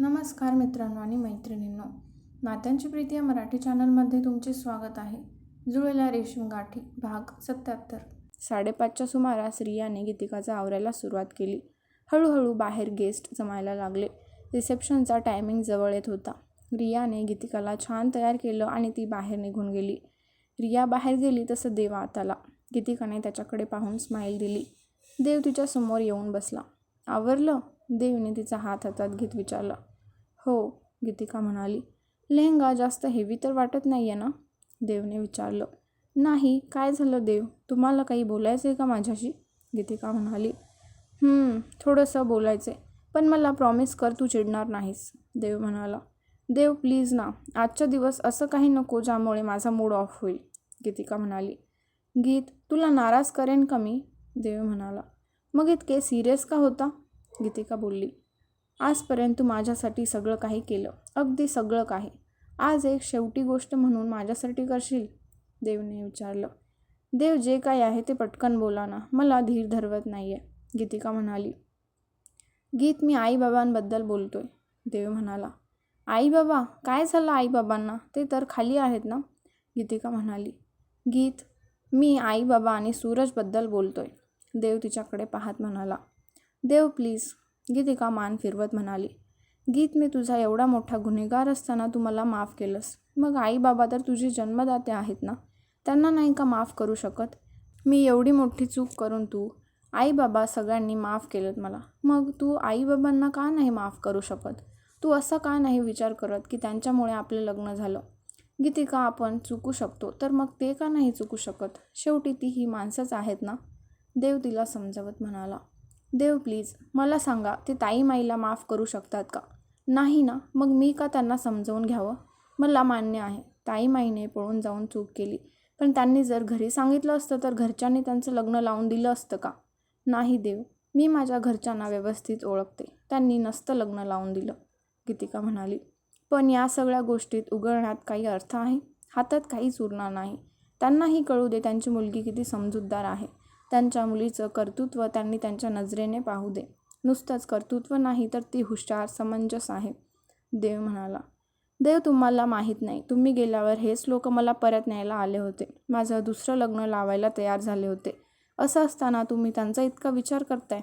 नमस्कार मित्रांनो आणि मैत्रिणींनो. नात्यांची प्रीती या मराठी चॅनलमध्ये तुमचे स्वागत आहे. जुळलेल्या रेशीम गाठी भाग सत्याहत्तर. साडेपाचच्या सुमारास रियाने गीतिकाचा आवरायला सुरुवात केली. हळूहळू बाहेर गेस्ट जमायला लागले. रिसेप्शनचा टायमिंग जवळ येत होता. रियाने गीतिकाला छान तयार केलं आणि ती बाहेर निघून गेली. रिया बाहेर गेली तसं देव आत आला गीतिकाने त्याच्याकडे पाहून स्माईल दिली. देव तिच्या समोर येऊन बसला. आवरलं? देवने तिचा हात हातात घेत विचारलं. हो गीतिका म्हणाली. लेहंगा जास्त हेवी तर वाटत नाही आहे ना? देवने विचारलं. नाही काय झालं देव? तुम्हाला काही बोलायचं आहे का माझ्याशी? गीतिका म्हणाली. थोडंसं बोलायचं आहे पण मला प्रॉमिस कर तू चिडणार नाहीस देव म्हणाला. देव प्लीज ना आजचा दिवस असं काही नको ज्यामुळे माझा मूड ऑफ होईल गीतिका म्हणाली. गीत तुला नाराज करेन का मी? देव म्हणाला. मग इतके सिरियस का होता? गीतिका बोलली. आजपर्यंत तू माझ्यासाठी सगळं काही केलं. अगदी सगळं काही. आज एक शेवटी गोष्ट म्हणून माझ्यासाठी करशील? देवने विचारलं. देव जे काय आहे ते पटकन बोला ना. मला धीर धरवत नाही आहे गीतिका म्हणाली. गीत मी आईबाबांबद्दल बोलतोय. देव म्हणाला. आईबाबा? काय झालं आईबाबांना? ते तर खाली आहेत ना? गीतिका म्हणाली. गीत? मी आईबाबा आणि सूरजबद्दल बोलतोय. देव तिच्याकडे पाहत म्हणाला. देव प्लीज. गीतिका मान फिरवत म्हणाली गीत मी तुझा एवढा मोठा गुन्हेगार असताना तू मला माफ केलंस. मग आई बाबा तर तुझे जन्मदाते आहेत ना? त्यांना नाही का माफ करू शकत? मी एवढी मोठी चूक करून तू आई बाबा सगळ्यांनी माफ केलं मला. मग तू आईबाबांना का नाही माफ करू शकत? तू असा का नाही विचार करत की त्यांच्यामुळे आपलं लग्न झालं? गीतिका आपण चुकू शकतो तर मग ते का नाही चुकू शकत? शेवटी ती ही माणसंच आहेत ना? देव तिला समजावत म्हणाला. देव प्लीज मला सांगा ते ताई माईला माफ करू शकतात का? नाही ना मग मी का त्यांना समजावून घ्यावं? मला मान्य आहे ताई माईने पळून जाऊन चूक केली. पण त्यांनी जर घरी सांगितलं असतं तर घरच्यांनी त्यांचं लग्न लावून दिलं असतं का? नाही देव मी माझ्या घरच्यांना व्यवस्थित ओळखते. त्यांनी नसतं लग्न लावून दिलं गीतिका म्हणाली. पण या सगळ्या गोष्टीत उघडण्यात काही अर्थ आहे? हातात काहीच उरणार नाही. त्यांनाही कळू दे त्यांची मुलगी किती समजूतदार आहे. त्यांच्या मुलीचं कर्तृत्व त्यांनी त्यांच्या नजरेने पाहू दे. नुसतंच कर्तृत्व नाही तर ती हुशार समंजस आहे. देव म्हणाला देव तुम्हाला माहीत नाही. तुम्ही गेल्यावर हेच लोक मला परत न्यायला आले होते. माझं दुसरं लग्न लावायला तयार झाले होते. असं असताना तुम्ही त्यांचा इतका विचार करताय?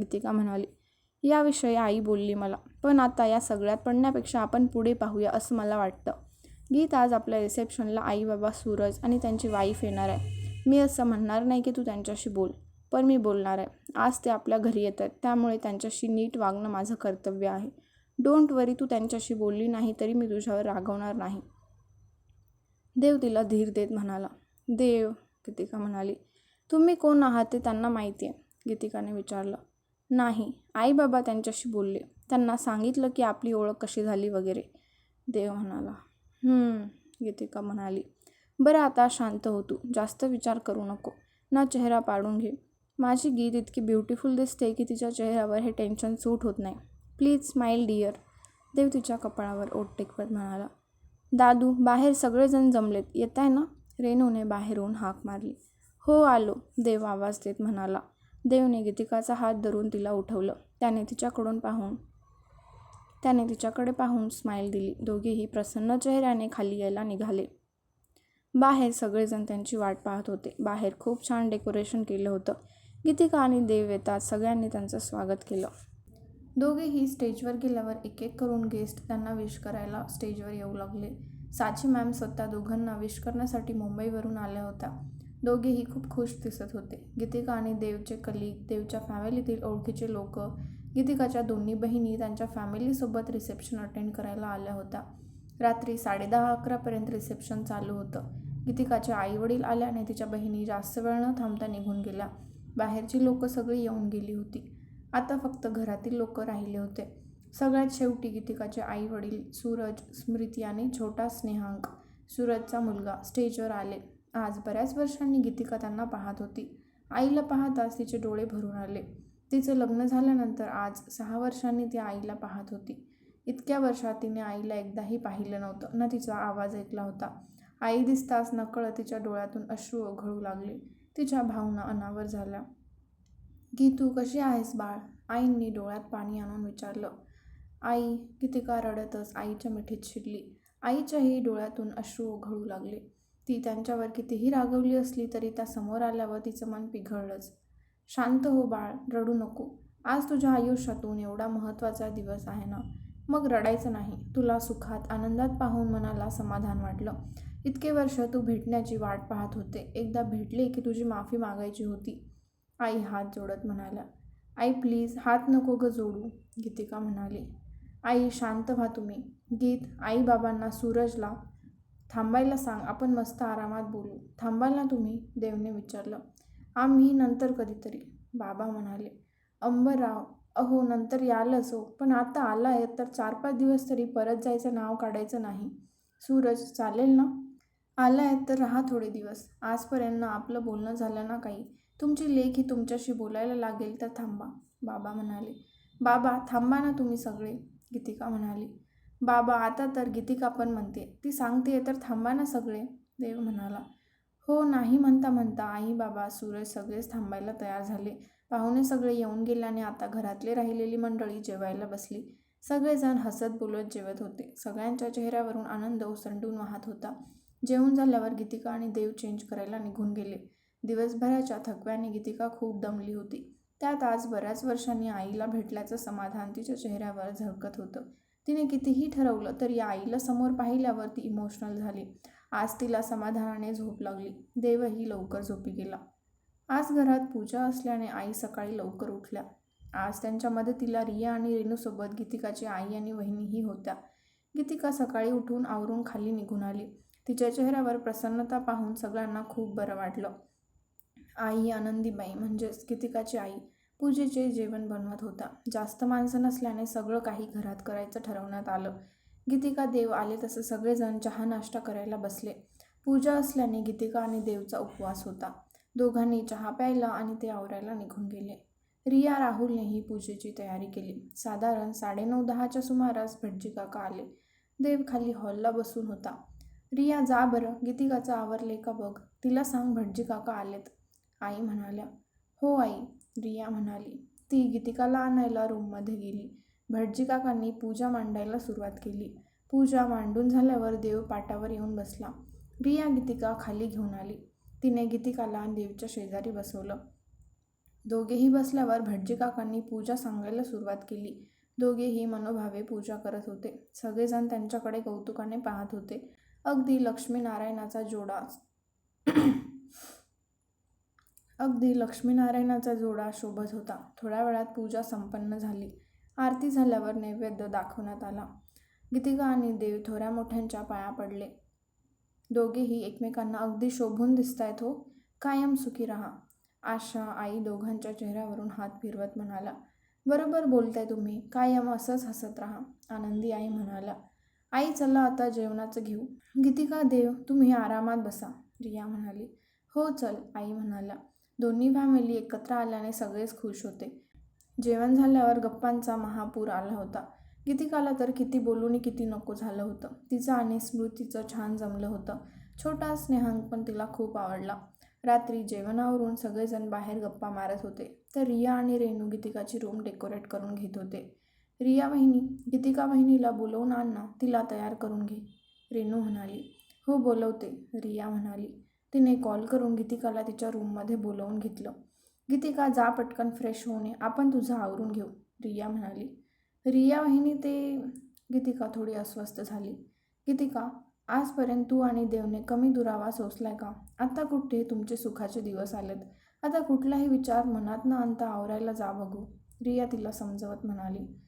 गीतिका म्हणाली याविषयी आई बोलली मला पण आता या सगळ्यात पडण्यापेक्षा आपण पुढे पाहूया असं मला वाटतं. गीत आज आपल्या रिसेप्शनला आई बाबा सूरज आणि त्यांची वाईफ येणार आहे. मी असं म्हणणार नाही की तू त्यांच्याशी बोल पण मी बोलणार आहे. आज ते आपल्या घरी येत आहेत त्यामुळे त्यांच्याशी नीट वागणं माझं कर्तव्य आहे. डोंट वरी तू त्यांच्याशी बोलली नाही तरी मी तुझ्यावर रागवणार नाही. देव तिला धीर देत म्हणाला. देव गीतिका म्हणाली तुम्ही कोण आहात ते त्यांना माहिती आहे गीतिकाने विचारलं. नाही आई बाबा त्यांच्याशी बोलले. त्यांना सांगितलं की आपली ओळख कशी झाली वगैरे. देव म्हणाला. गीतिका म्हणाली. बरं आता शांत हो तू जास्त विचार करू नको. ना चेहरा पाडून घे. माझी गीत इतकी ब्युटिफुल दिसते की तिच्या चेहऱ्यावर हे टेन्शन सूट होत नाही. Please smile dear. देव तिच्या कपाळावर ओट टेकवत म्हणाला. दादू बाहेर सगळेजण जमलेत. येत आहे ना? रेणूने बाहेरून हाक मारली. हो आलो. देव आवाज देत म्हणाला. देवने गीतिकाचा हात धरून तिला उठवलं. त्याने तिच्याकडून पाहून त्याने तिच्याकडे पाहून स्माईल दिली. दोघेही प्रसन्न चेहऱ्याने खाली यायला निघाले. बाहेर सगळेजण त्यांची वाट पाहत होते. बाहेर खूप छान डेकोरेशन केलं होतं. गीतिका आणि देव येतात सगळ्यांनी त्यांचं स्वागत केलं. दोघेही स्टेजवर गेल्यावर एक एक करून गेस्ट त्यांना विश करायला स्टेजवर येऊ लागले. साची मॅम स्वतः दोघांना विश करण्यासाठी मुंबईवरून आल्या होत्या. दोघेही खूप खुश दिसत होते. गीतिका आणि देवचे कलीग देवच्या फॅमिलीतील ओळखीचे लोक गीतिकाच्या दोन्ही बहिणी त्यांच्या फॅमिलीसोबत रिसेप्शन अटेंड करायला आल्या होत्या. रात्री साडेदहा अकरापर्यंत रिसेप्शन चालू होतं. गीतिकाचे आईवडील आल्याने तिच्या बहिणी जास्त वेळ न थांबता निघून गेल्या. बाहेरची लोकं सगळी येऊन गेली होती. आता फक्त घरातील लोक राहिले होते. सगळ्यात शेवटी गीतिकाचे आई वडील सूरज स्मृती आणि छोटा स्नेहांक सूरजचा मुलगा स्टेजवर आले. आज बऱ्याच वर्षांनी गीतिका त्यांना पाहत होती. आईला पाहताच तिचे डोळे भरून आले. तिचं लग्न झाल्यानंतर आज सहा वर्षांनी ती आईला पाहत होती. इतक्या वर्षात तिने आईला एकदाही पाहिलं नव्हतं. ना तिचा आवाज ऐकला होता. आई दिसताच नकळत तिच्या डोळ्यातून अश्रू ओघळू लागले. तिच्या भावना अनावर झाल्या. की तू कशी आहेस बाळ? आईंनी डोळ्यात पाणी आणून विचारलं. आई गीतिका रडतच आईच्या मिठीत शिरली. आईच्याही डोळ्यातून अश्रू ओघळू लागले. ती त्यांच्यावर कितीही रागवली असली तरी त्या समोर आल्यावर तिचं मन पिघळलंच. शांत हो बाळ रडू नको. आज तुझ्या आयुष्यातून एवढा महत्त्वाचा दिवस आहे ना? मग रडायचं नाही. तुला सुखात आनंदात पाहून मनाला समाधान वाटलं. इतके वर्ष तू भेटण्याची वाट पाहत होते. एकदा भेटले की तुझी माफी मागायची होती. आई हात जोडत म्हणाला आई प्लीज हात नको ग जोडू गीतिका म्हणाली. आई शांत व्हा तुम्ही. गीत आई बाबांना सूरजला थांबायला सांग. आपण मस्त आरामात बोलू. थांबाल ना तुम्ही देवने विचारलं. आम्ही नंतर कधीतरी बाबा म्हणाले. अंबरराव अहो नंतर यालच हो. पण आता आला आहे तर चार पाच दिवस तरी परत जायचं नाव काढायचं नाही. सूरज चालेल ना? आला आहे तर राहा थोडे दिवस. आजपर्यंत आपलं बोलणं झालं ना काही? तुमची लेख ही तुमच्याशी बोलायला लागेल तर थांबा बाबा म्हणाले. बाबा थांबा ना तुम्ही सगळे गीतिका म्हणाली. बाबा आता तर गीतिका पण म्हणते. ती सांगते तर थांबा ना सगळे देव म्हणाला. हो नाही म्हणता म्हणता आई बाबा सूरज सगळेच थांबायला तयार झाले. पाहुणे सगळे येऊन गेल्याने आता घरातले राहिलेली मंडळी जेवायला बसली. सगळेजण हसत बोलत जेवत होते. सगळ्यांच्या चेहऱ्यावरून आनंद ओसंडून वाहत होता. जेवण झाल्यावर गीतिका आणि देव चेंज करायला निघून गेले. दिवसभराच्या थकव्याने गीतिका खूप दमली होती. त्यात आज बऱ्याच वर्षांनी आईला भेटल्याचं समाधान तिच्या चेहऱ्यावर झळकत होतं. तिने कितीही ठरवलं तर या आईला समोर पाहिल्यावर ती इमोशनल झाली. आज तिला समाधानाने झोप लागली. देवही लवकर झोपी गेला. आज घरात पूजा असल्याने आई सकाळी लवकर उठल्या. आज त्यांच्या मदतीला रिया आणि रेणूसोबत गीतिकाची आई आणि वहिनीही होत्या. गीतिका सकाळी उठून आवरून खाली निघून आली. तिच्या चेहऱ्यावर प्रसन्नता पाहून सगळ्यांना खूप बरं वाटलं. आई आनंदीबाई म्हणजेच गीतिकाची आई पूजेचे जेवण बनवत होता. जास्त माणसं नसल्याने सगळं काही घरात करायचं ठरवण्यात आलं. गीतिका देव आले तसं सगळेजण चहा नाश्ता करायला बसले. पूजा असल्याने गीतिका आणि देवचा उपवास होता. दोघांनी चहा प्यायला आणि ते आवरायला निघून गेले. रिया राहुलनेही पूजेची तयारी केली. साधारण साडेनऊ दहाच्या सुमारास भटजी काका आले. देव खाली हॉलला बसून होता. रिया जा बरं. गीतिकाचं आवरले का बघ. तिला सांग भटजी काका आलेत. आई म्हणाल्या हो आई रिया म्हणाली. ती गीतिकाला आणायला रूममध्ये गेली. भटजी काकांनी पूजा मांडायला सुरुवात केली. पूजा मांडून झाल्यावर देव पाटावर येऊन बसला. रिया गीतिका खाली घेऊन आली. तिने गीतिकाला देवच्या शेजारी बसवलं. दोघेही बसल्यावर भटजी काकांनी पूजा सांगायला सुरुवात केली. दोघेही मनोभावे पूजा करत होते. सगळेजण त्यांच्याकडे कौतुकाने पाहत होते. अगदी लक्ष्मीनारायणाचा जोडा. अगदी लक्ष्मीनारायणाचा जोडा शोभत होता. थोड्या वेळात पूजा संपन्न झाली. आरती झाल्यावर नैवेद्य दाखवण्यात आला. गीतिका आणि देव थोड्या मोठ्यांच्या पाया पडले. दोघेही एकमेकांना अगदी शोभून दिसतायत हो. कायम सुखी राहा. आशा आई दोघांच्या चेहऱ्यावरून हात फिरवत म्हणाला बरोबर बोलताय तुम्ही. कायम असंच हसत राहा आनंदी आई म्हणाला. आई चला आता जेवणाचं घेऊ. गीतिका देव तुम्ही आरामात बसा रिया म्हणाली. हो चल आई म्हणाला दोन्ही फॅमिली एकत्र आल्याने सगळेच खुश होते. जेवण झाल्यावर गप्पांचा महापूर आला होता. गीतिकाला तर किती बोलून किती नको झालं होतं. तिचं आणि स्मृतीचं छान जमलं होतं. छोटा स्नेहांक पण तिला खूप आवडला. रात्री जेवणावरून सगळेजण बाहेर गप्पा मारत होते. तर रिया आणि रेणू गीतिकाची रूम डेकोरेट करून घेत होते. रिया वहिनी गीतिका वहिनीला बोलवून आण ना तिला तयार करून घे. रेणू म्हणाली. हो बोलवते रिया म्हणाली. तिने कॉल करून गीतिकाला तिच्या रूममध्ये बोलवून घेतलं. गीतिका जा पटकन फ्रेश होणे आपण तुझं आवरून घेऊ रिया म्हणाली. रिया वहिनी ते गीतिका थोडी अस्वस्थ झाली. गीतिका आजपर्यंत तू आणि देवने कमी दुरावा सोसलाय का? आता कुठे तुमचे सुखाचे दिवस आलेत? आता कुठलाही विचार मनात न आणता आवरायला जा बघू रिया तिला समजवत म्हणाली.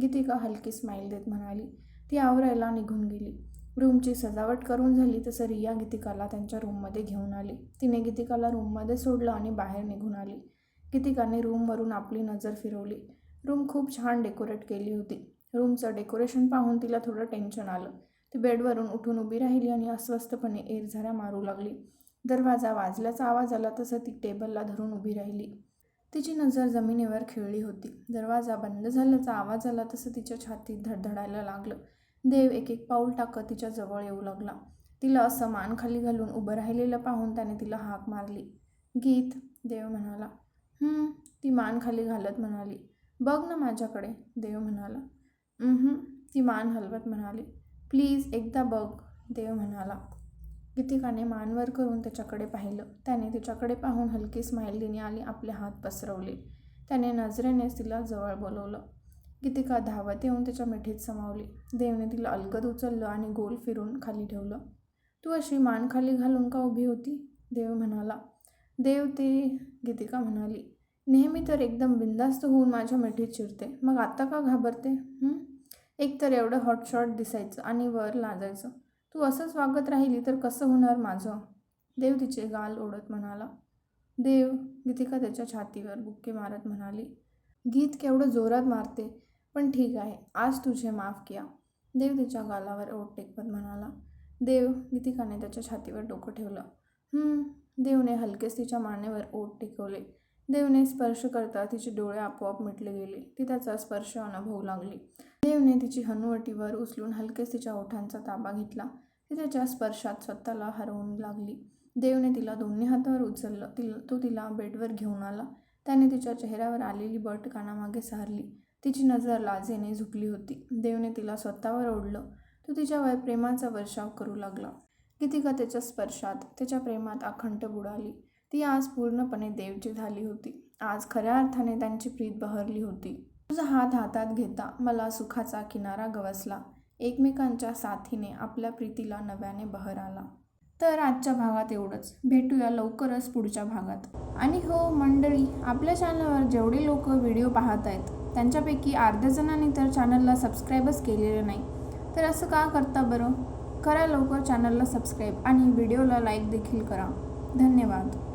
गीतिका हलकी स्माईल देत म्हणाली. ती आवरायला निघून गेली. रूमची सजावट करून झाली तसं रिया गीतिकाला त्यांच्या रूममध्ये घेऊन आली. तिने गीतिकाला रूममध्ये सोडलं आणि बाहेर निघून आली. गीतिकाने रूमवरून आपली नजर फिरवली. रूम खूप छान डेकोरेट केली होती. रूमचं डेकोरेशन पाहून तिला थोडं टेन्शन आलं. ती बेडवरून उठून उभी राहिली आणि अस्वस्थपणे एरझाऱ्या मारू लागली. दरवाजा वाजल्याचा आवाज आला तसं ती टेबलला धरून उभी राहिली. तिची नजर जमिनीवर खेळली होती. दरवाजा बंद झाल्याचा आवाज आला तसं तिच्या छातीत धडधडायला लागलं. देव एक एक पाऊल टाकत तिच्या जवळ येऊ लागला. तिला असं मान खाली घालून उभं राहिलेलं पाहून त्याने तिला हाक मारली. गीत देव म्हणाला. ती मान खाली घालत म्हणाली. बघ ना माझ्याकडे देव म्हणाला. ती मान हलवत म्हणाली. प्लीज एकदा बघ देव म्हणाला. गीतिकाने मान वर करून त्याच्याकडे पाहिलं. त्याने तिच्याकडे पाहून हलकी स्माईल दिने आणि आपले हात पसरवले. त्याने नजरेनेच तिला जवळ बोलवलं. गीतिका धावत येऊन त्याच्या मिठीत समावली. देवने तिला अलगद उचललं आणि गोल फिरून खाली ठेवलं. तू अशी मान खाली घालून का उभी होती? देव म्हणाला. देव ते गीतिका म्हणाली. नेहमी तर एकदम बिंदास्त होऊन माझ्या मिठीत शिरते मग आता का घाबरते? एक तर एवढं हॉटशॉट दिसायचं आणि वर लाजायचं. तू असंच वागत राहिली तर कसं होणार माझं? देव तिचे गाल ओढत म्हणाला. देव गीतिका त्याच्या छातीवर बुक्के मारत म्हणाली. गीत केवढं जोरात मारते पण ठीक आहे आज तुझे माफ किया. देव तिच्या गालावर ओठ टेकवत म्हणाला. देव गीतिकाने त्याच्या छातीवर डोकं ठेवलं. देवने हलकेच तिच्या मानेवर ओठ टेकवले. देवने स्पर्श करता तिचे डोळे आपोआप मिटले गेले. ती त्याचा स्पर्श अनुभवू लागली. देवने तिची हनुवटीवर उचलून हलकेच तिच्या ओठांचा ताबा घेतला. त्याच्या स्पर्शात स्वतःला हरवून लागली. देवने तिला दोन्ही हातावर उचललं. तिला तो तिला बेडवर घेऊन आला. त्याने तिच्या चेहऱ्यावर आलेली बट कानामागे सारली. तिची नजर लाजेने झुकली होती. देवने तिला स्वतःवर ओढलं. तो तिच्यावर प्रेमाचा वर्षाव करू लागला. गीतिका त्याच्या स्पर्शात त्याच्या प्रेमात अखंड बुडाली. ती आज पूर्णपणे देवची झाली होती. आज खऱ्या अर्थाने त्यांची प्रीत बहरली होती. तुझा हात हातात घेता मला सुखाचा किनारा गवसला. एकमेकांच्या साथीने आपल्या प्रीतीला नव्याने बहर आला. तर आजच्या भागात एवढंच. भेटूया लवकरच पुढच्या भागात. आणि हो मंडळी आपल्या चॅनलवर जेवढे लोक व्हिडिओ पाहत आहेत त्यांच्यापैकी अर्ध्या जणांनी तर चॅनलला सबस्क्राईबच केलेलं नाही. तर असं का करता बरं? करा लवकर चॅनलला सबस्क्राईब आणि व्हिडिओला लाईक देखील करा. धन्यवाद.